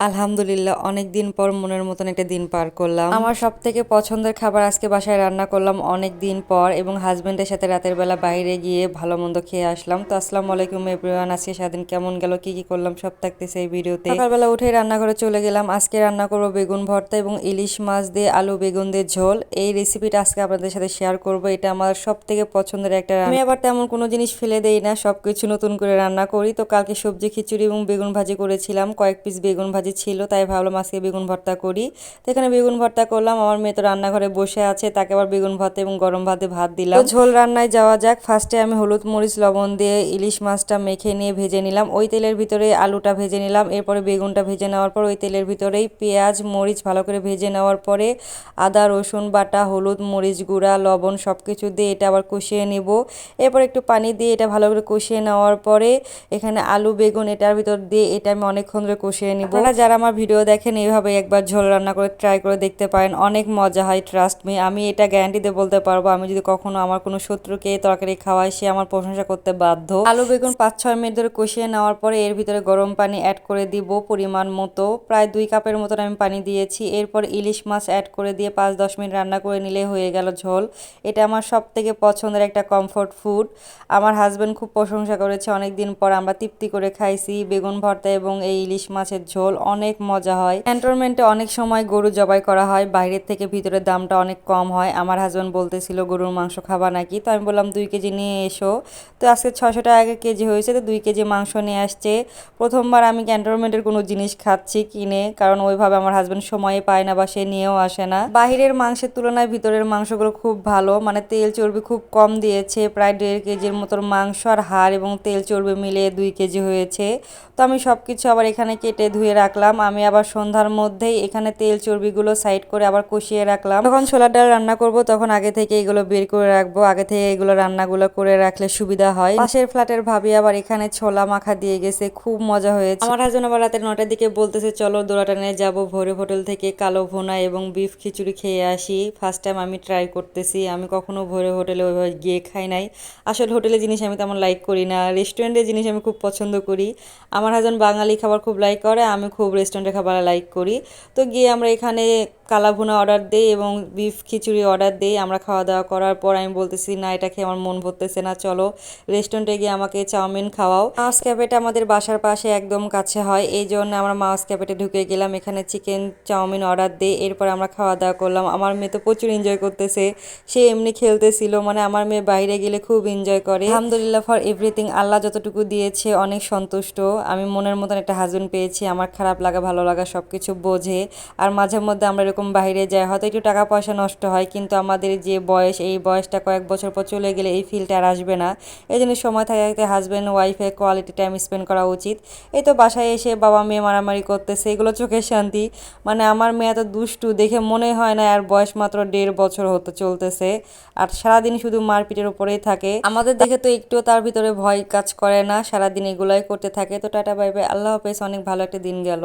আলহামদুলিল্লাহ অনেক দিন পর মনের মতন একটা দিন পার করলাম। আমার সব থেকে পছন্দের খাবার আজকে বাসায় রান্না করলাম অনেক দিন পর এবং হাজবেন্ডের সাথে রাতের বেলা বাইরে গিয়ে ভালো মন্দ খেয়ে আসলাম। তো আসসালামু আলাইকুম এভরিওয়ান আজকে সারাদিন কেমন গেল, কি কি করলাম সব থাকতেছে এই ভিডিওতে। সকালবেলা উঠেই রান্নাঘরে চলে গেলাম। আজকে রান্না করব বেগুন ভর্তা এবং ইলিশ মাছ দিয়ে আলু, বেগুন দিয়ে ঝোল। এই রেসিপিটা আজকে আপনাদের সাথে শেয়ার করব, এটা আমার সব থেকে পছন্দের একটা। আমি আবার তেমন কোনো জিনিস ফেলে দেই না, সবকিছু নতুন করে রান্না করি। তো কালকে সবজি খিচুড়ি এবং বেগুন ভাজি করেছিলাম, কয়েক পিস বেগুন ভাজি ছিল, তাই ভাবলাম আজকে বেগুন ভর্তা করি। তো এখানে বেগুন ভর্তা করলাম, আমার মেয়ে তো রান্নাঘরে বসে আছে, তাকে আবার বেগুন ভর্তা এবং গরম ভাতে ভাত দিলাম। ঝোল রান্নায় যাওয়া যাক ফার্স্টে আমি হলুদ মরিচ, লবণ দিয়ে ইলিশ মাছটা মেখে নিয়ে ভেজে নিলাম। ওই তেলের ভিতরে আলুটা ভেজে নিলাম, এরপরে বেগুনটা ভেজে নেওয়ার পর ওই তেলের ভিতরেই পেঁয়াজ, মরিচ ভালো করে ভেজে নেওয়ার পরে আদা, রসুন বাটা, হলুদ মরিচ গুঁড়া, লবণ সব কিছু দিয়ে এটা আবার কষিয়ে নিব। এরপর একটু পানি দিয়ে এটা ভালো করে কষিয়ে নেওয়ার পরে এখানে আলু, বেগুন এটার ভিতর দিয়ে এটা আমি অনেকক্ষণ ধরে কষিয়ে নিব। যারা আমার ভিডিও দেখেন এইভাবে একবার ঝোল রান্না করে ট্রাই করে দেখতে পারেন। অনেক মজা হয় ট্রাস্ট মি আমি এটা গ্যারান্টি দিয়ে বলতে পারব, আমি যদি কখনো আমার কোনো শত্রুকে তরকারি খাওয়াই, সে আমার প্রশংসা করতে বাধ্য। আলু, বেগুন পাঁচ, ছয় মিনিট ধরে কষিয়ে নেওয়ার পরে এর ভিতরে গরম পানি অ্যাড করে দিব পরিমাণ মতো। প্রায় দুই কাপের মতন আমি পানি দিয়েছি। এরপর ইলিশ মাছ অ্যাড করে দিয়ে পাঁচ, দশ মিনিট রান্না করে নিলে হয়ে গেল ঝোল। এটা আমার সব থেকে পছন্দের একটা কমফোর্ট ফুড আমার হাজব্যান্ড খুব প্রশংসা করেছে অনেক দিন পর আমরা তৃপ্তি করে খাইছি বেগুন ভর্তা এবং এই ইলিশ মাছের ঝোল। অনেক মজা হয়। ক্যান্টনমেন্টে অনেক সময় গরু জবাই করা হয়, বাইরের থেকে ভিতরের দামটা অনেক কম হয়। আমার হাজব্যান্ড বলতেছিল, গরুর মাংস খাবা নাকি? তো আমি বললাম, দুই কেজি নিয়ে এসো। তো আজকে ছশো টাকা কেজি হয়েছে, তো দুই কেজি মাংস নিয়ে আসছে। প্রথমবার আমি ক্যান্টনমেন্টের কোনো জিনিস খাচ্ছি কিনে, কারণ ওইভাবে আমার হাজব্যান্ড সময়ে পায় না বা সে নিয়েও আসে না। বাহিরের মাংসের তুলনায় ভিতরের মাংসগুলো খুব ভালো মানে তেল চর্বি খুব কম দিয়েছে, প্রায় দেড় কেজির মতন মাংস আর হাড় এবং তেল চর্বি মিলে দুই কেজি হয়েছে। তো আমি সব কিছু আবার এখানে কেটে ধুয়ে রাখলাম। আমি আবার সন্ধ্যার মধ্যেই এখানে তেল চর্বিগুলো সাইড করে আবার কষিয়ে রাখলাম। যখন ছোলার ডাল রান্না করব, তখন আগে থেকে এগুলো বের করে রাখব। আগে থেকে এগুলো রান্নাগুলো করে রাখলে সুবিধা হয়। পাশের ফ্ল্যাটের ভাবি আবার এখানে ছোলা মাখা দিয়ে গেছে। খুব মজা হয়েছে। আমার হাজবেন্ড আবার রাতের নটার দিকে বলতেছে, চলো দোলাটানে যাব। ভোরে হোটেল থেকে কালো ভোনা এবং বিফ খিচুড়ি খেয়ে আসি। ফার্স্ট টাইম আমি ট্রাই করতেছি। আমি কখনো ভোরে হোটেলে ওইভাবে গিয়ে খাই নাই। আসলে হোটেলে জিনিস আমি তেমন লাইক করি না। রেস্টুরেন্টের জিনিস আমি খুব পছন্দ করি। আমার হাজবেন্ড বাঙালি খাবার খুব লাইক করে। আমি খুব রেস্টুরেন্টের খাবার লাইক করি। তো গিয়ে আমরা এখানে কালাভুনা অর্ডার দিই এবং বিফ খিচুড়ি অর্ডার দিই, আমরা খাওয়া দাওয়া করার পর আমি বলতেছি, না, এটা খেয়ে আমার মন ভরতেছে না, চলো রেস্টুরেন্টে গিয়ে আমাকে চাউমিন খাওয়াও। মাউস ক্যাফেটা আমাদের বাসার পাশে একদম কাছে হয়, এই জন্য আমরা মাউস ক্যাফেটে ঢুকে গেলাম, এখানে চিকেন চাউমিন অর্ডার দিই, এরপর আমরা খাওয়া দাওয়া করলাম। আমার মেয়ে তো প্রচুর এনজয় করতেছে, সে এমনি খেলতেছিল মানে আমার মেয়ে বাইরে গেলে খুব এনজয় করে। আলহামদুলিল্লাহ ফর এভরিথিং আল্লাহ যতটুকু দিয়েছে, অনেক সন্তুষ্ট। আমি মনের মতন একটা হাজবেন্ড পেয়েছি, আমার খারাপ লাগা, ভালো লাগা সব কিছু বোঝে। আর মাঝে মধ্যে আমরা এরকম বাইরে যায়, হয়তো একটু টাকা পয়সা নষ্ট হয়, কিন্তু আমাদের যে বয়স, এই বয়সটা কয়েক বছর পর চলে গেলে এই ফিলটা আর আসবে না। এই জন্য সময় থাকতে হাজব্যান্ড ওয়াইফে কোয়ালিটি টাইম স্পেন্ড করা উচিত। এই তো বাসায় এসে বাবা মেয়ে মারামারি করতেছে, এগুলো চোখের শান্তি। মানে আমার মেয়ে এত দুষ্টু, দেখে মনে হয় না আর বয়স মাত্র দেড় বছর হতে চলতেছে। আর সারাদিন শুধু মারপিটের উপরেই থাকে। আমাদের দেখে তো একটুও তার ভিতরে ভয় কাজ করে না, সারাদিন এগুলাই করতে থাকে। তো টাটা বাই বাই আল্লাহ হাফেজ, অনেক ভালো একটা দিন গেল।